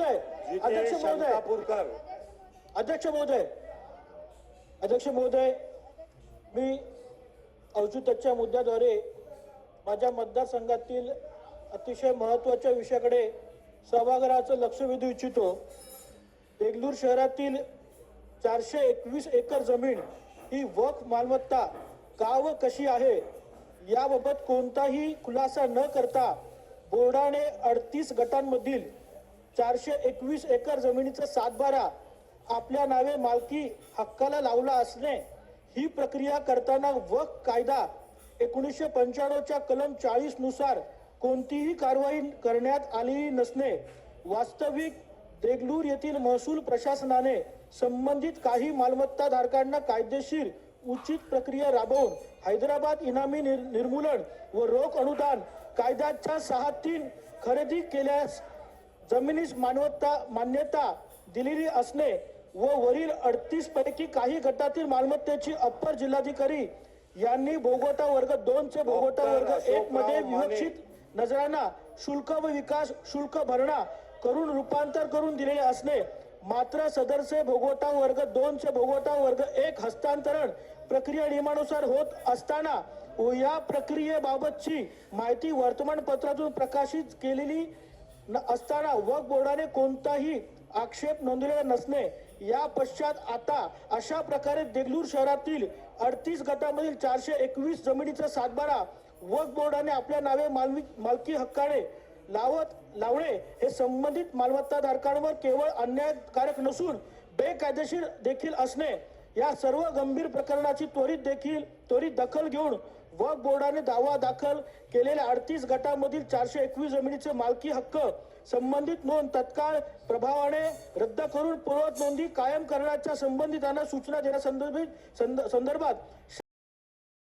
अध्यक्ष महोदय. अध्यक्ष महोदय. अध्यक्ष महोदय मी औचित्याच्या मुद्द्याद्वारे माझ्या मतदारसंघातील अतिशय महत्त्वाच्या विषयाकडे सभागृहाचं लक्ष वेधू इच्छितो. देगलूर शहरातील चारशे एकवीस एकर जमीन ही वक मालमत्ता का व कशी आहे? याबाबत कोणताही खुलासा न करता बोर्डाने अडतीस गटांमधील चारशे एकवीस एकर जमिनीचा सातबारा आपल्या नावे मालकी हक्काला लावला असणे ही प्रक्रिया करताना वक कायदा एकोणीसशे पंच्याण्णवच्या कलम चाळीसनुसार कोणतीही कारवाई करण्यात आलेली नसणे. वास्तविक देगलूर येथील महसूल प्रशासनाने संबंधित काही मालमत्ता धारकांना कायदेशीर उचित प्रक्रिया राबवून हैदराबाद इनामी निर निर्मूलन व रोख अनुदान कायद्याच्या सहा तीन खरेदी केल्यास जमिनीस मानवता मान्यता दिलेली असणे व वरील अडतीस पैकी काही गटातील मालमत्तेची अप्पर जिल्हाधिकारी यांनी भोगवटा वर्ग दोन चे भोगवटा वर्ग एक मध्ये. विवक्षित नजरांना शुल्क व विकास शुल्क भरणा करून रूपांतर करून दिलेले असणे मात्र सदरचे भोगवटा वर्ग दोन चे भोगवटा वर्ग एक हस्तांतरण प्रक्रिया नियमानुसार होत असताना व या प्रक्रियेबाबतची माहिती वर्तमानपत्रातून प्रकाशित केलेली असताना वक्फ बोर्डाने कोणताही आक्षेप नोंदवलेला नसणे या पश्चात आता अशा प्रकारे देगलूर शहरातील अडतीस गटामधील चारशे एकवीस जमिनीचा सातबारा वक्फ बोर्डाने आपल्या नावे मालवी मालकी हक्काने लावत लावणे हे संबंधित मालमत्ताधारकांवर केवळ अन्यायकारक नसून बेकायदेशीर देखील असणे या सर्व गंभीर प्रकरणाची त्वरित देखील त्वरित दखल घेऊन वक्फ बोर्डाने दावा दाखल केलेल्या अडतीस गटामधील चारशे एकवीस जमिनीचे मालकी हक्क संबंधित नोंद तत्काळ प्रभावाने रद्द करून पूर्वत नोंदी कायम करण्याच्या संबंधितांना सूचना देण्यासंदर्भित संद- संदर्भात